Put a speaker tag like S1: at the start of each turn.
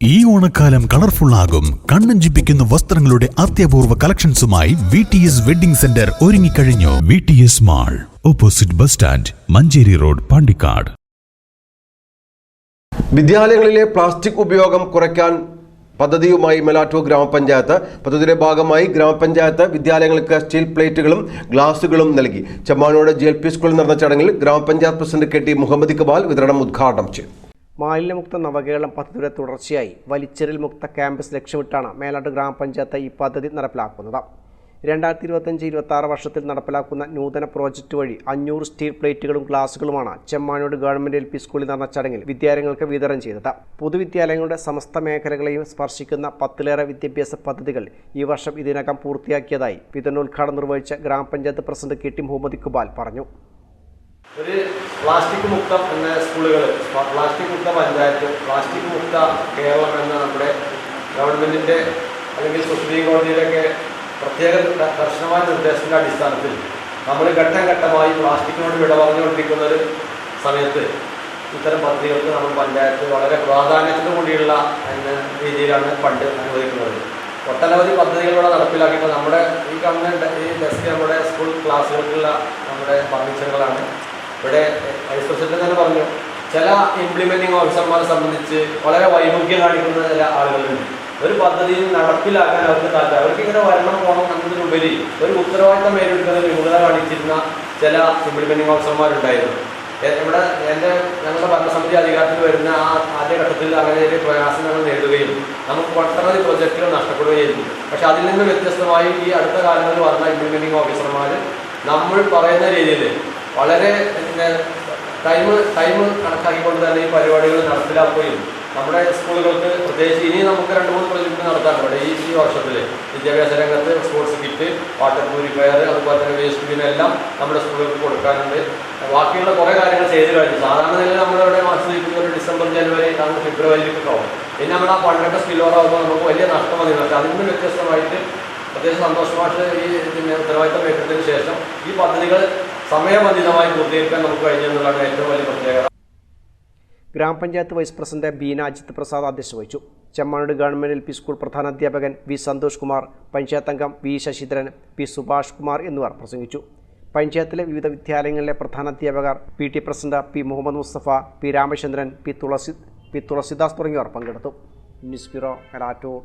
S1: ഈ ഓണക്കാലം കളർഫുൾ ആകും. കണ്ണഞ്ചിപ്പിക്കുന്ന വസ്ത്രങ്ങളുടെ അത്യപൂർവ കളക്ഷൻസുമായി V T S wedding centre ഒരുങ്ങിക്കഴിഞ്ഞു. V T S mall opposite bus stand Manjeri road Pandikkad.
S2: വിദ്യാലയങ്ങളിലെ plastic ഉപയോഗം കുറയ്ക്കാൻ പദ്ധതിയുമായി മെലാറ്റൂർ ഗ്രാമപഞ്ചായത്ത്. പദ്ധതിയുടെ ഭാഗമായി ഗ്രാമപഞ്ചായത്ത് വിദ്യാലയങ്ങൾക്ക് സ്റ്റീൽ പ്ലേറ്റുകളും ഗ്ലാസുകളും നൽകി. ചെമ്മാനോട് ജി എൽ പി സ്കൂളിൽ നടന്ന ചടങ്ങിൽ grama panchayat president K T Muhammad Iqbal വിതരണം ഉദ്ഘാടനം ചെയ്തു.
S3: മാലിന്യമുക്ത നവകേരളം പദ്ധതിയുടെ തുടർച്ചയായി വലിച്ചെറിൽ മുക്ത ക്യാമ്പസ് ലക്ഷ്യമിട്ടാണ് മേലാട്ട് ഗ്രാമപഞ്ചായത്ത് ഈ പദ്ധതി നടപ്പിലാക്കുന്നത്. രണ്ടായിരത്തി ഇരുപത്തഞ്ച് ഇരുപത്തി ആറ് വർഷത്തിൽ നടപ്പിലാക്കുന്ന നൂതന പ്രോജക്റ്റ് വഴി അഞ്ഞൂറ് സ്റ്റീൽ പ്ലേറ്റുകളും ഗ്ലാസുകളുമാണ് ചെമ്മാനോട് ഗവൺമെന്റ് എൽ പി സ്കൂളിൽ നടന്ന ചടങ്ങിൽ വിദ്യാലയങ്ങൾക്ക് വിതരണം ചെയ്തത്. പൊതുവിദ്യാലയങ്ങളുടെ സമസ്ത മേഖലകളെയും സ്പർശിക്കുന്ന പത്തിലേറെ വിദ്യാഭ്യാസ പദ്ധതികൾ ഈ വർഷം ഇതിനകം പൂർത്തിയാക്കിയതായി വിതരണോദ്ഘാടനം നിർവഹിച്ച grama panchayat president K T Muhammad Iqbal പറഞ്ഞു.
S4: ഒരു പ്ലാസ്റ്റിക് മുക്തം എന്ന സ്കൂളുകൾ പ്ലാസ്റ്റിക് മുക്ത പഞ്ചായത്ത് പ്ലാസ്റ്റിക് മുക്ത കേരളം എന്ന നമ്മുടെ ഗവൺമെന്റിന്റെ അല്ലെങ്കിൽ സുപ്രീം കോടതിയിലൊക്കെ പ്രത്യേക കർശനമായ നിർദ്ദേശത്തിന്റെ അടിസ്ഥാനത്തിൽ നമ്മൾ ഘട്ടം ഘട്ടമായി പ്ലാസ്റ്റിക്കിനോട് വിട ഒരു സമയത്ത് ഇത്തരം പദ്ധതികൾക്ക് നമ്മൾ പഞ്ചായത്ത് വളരെ പ്രാധാന്യത്തോടു കൂടിയുള്ള രീതിയിലാണ് ഫണ്ട് അനുവദിക്കുന്നത്. ഒട്ടനവധി പദ്ധതികളിലൂടെ നടപ്പിലാക്കിയിട്ട് നമ്മുടെ ഈ കാണുന്ന ഈ ഡെസ്ക് നമ്മുടെ സ്കൂൾ ക്ലാസ്സുകൾക്കുള്ള നമ്മുടെ ഫർണിച്ചറുകളാണ് ഇവിടെ വൈസ് പ്രസിഡന്റ് തന്നെ പറഞ്ഞു. ചില ഇംപ്ലിമെന്റിംഗ് ഓഫീസർമാരെ സംബന്ധിച്ച് വളരെ വൈമുഖ്യം കാണിക്കുന്ന ചില ആളുകളുണ്ട്. ഒരു പദ്ധതിയിൽ നടപ്പിലാക്കാൻ അവർക്ക് താല്പര്യം. അവർക്ക് ഇങ്ങനെ വരണം പോകണം എന്നതിനുപരി ഒരു ഉത്തരവാദിത്തം ഏറ്റെടുക്കുന്ന വിമുഖത കാണിച്ചിരുന്ന ചില ഇംപ്ലിമെന്റിംഗ് ഓഫീസർമാരുണ്ടായിരുന്നു ഇവിടെ എന്റെ ഞങ്ങളുടെ ഭരണസമിതി അധികാരത്തിൽ വരുന്ന ആ ആദ്യഘട്ടത്തിൽ അങ്ങനെ ഒരു പ്രയാസം ഞങ്ങൾ നേടുകയും നമുക്ക് ഒട്ടനവധി പ്രൊജക്റ്റുകൾ നഷ്ടപ്പെടുകയായിരുന്നു. പക്ഷെ അതിൽ നിന്ന് വ്യത്യസ്തമായി ഈ അടുത്ത കാലങ്ങളിൽ വന്ന ഇംപ്ലിമെന്റിംഗ് ഓഫീസർമാർ നമ്മൾ പറയുന്ന രീതിയിൽ വളരെ പിന്നെ ടൈം ടൈം കണക്കാക്കിക്കൊണ്ട് തന്നെ ഈ പരിപാടികൾ നടപ്പിലാക്കുകയും നമ്മുടെ സ്കൂളുകൾക്ക് പ്രത്യേകിച്ച് ഇനി നമുക്ക് രണ്ട് മൂന്ന് പ്രൊജക്ട് നടത്താനുണ്ട്. ഈ ഈ വർഷത്തിൽ വിദ്യാഭ്യാസ രംഗത്ത് സ്പോർട്സ് കിറ്റ് വാട്ടർ പ്യൂരിഫയർ അതുപോലെ തന്നെ വേസ്റ്റ് ബിൻ എല്ലാം നമ്മുടെ സ്കൂളുകൾക്ക് കൊടുക്കാറുണ്ട് ബാക്കിയുള്ള കുറേ കാര്യങ്ങൾ ചെയ്തു കഴിഞ്ഞു. സാധാരണ നിലയിൽ നമ്മളിവിടെ മാസം ഒരു ഡിസംബർ ജനുവരി അങ്ങനെ ഫെബ്രുവരിയിലൊക്കെ ആവും പിന്നെ നമ്മൾ ആ ഫണ്ടൊക്കെ സ്കിൽ ഓവറാകുമ്പോൾ നമുക്ക് വലിയ നഷ്ടം വന്നില്ല. പക്ഷേ അതിൽ നിന്ന് വ്യത്യസ്തമായിട്ട് പ്രത്യേകിച്ച് സന്തോഷമായിട്ട് ഈ ഉത്തരവാദിത്തം ഏറ്റെടുത്തതിന് ശേഷം ഈ പദ്ധതികൾ സമയബന്ധിതമായി പൂർത്തീകരിക്കാൻ നമുക്ക് കഴിഞ്ഞു എന്നുള്ളതാണ് ഏറ്റവും വലിയ പ്രത്യേകത.
S3: ഗ്രാമപഞ്ചായത്ത് വൈസ് പ്രസിഡന്റ് ബീന അജിത് പ്രസാദ് അധ്യക്ഷത വഹിച്ചു Chemmanode government L P school പ്രധാനാധ്യാപകൻ V Santhosh Kumar panchayat അംഗം വി ശശിധരൻ പി സുഭാഷ് കുമാർ എന്നിവർ പ്രസംഗിച്ചു. പഞ്ചായത്തിലെ വിവിധ വിദ്യാലയങ്ങളിലെ പ്രധാനാധ്യാപകർ P T president P Muhammad Mustafa P Ramachandran P Thulasi P Thulasidas തുടങ്ങിയവർ പങ്കെടുത്തു. News bureau Kalattur.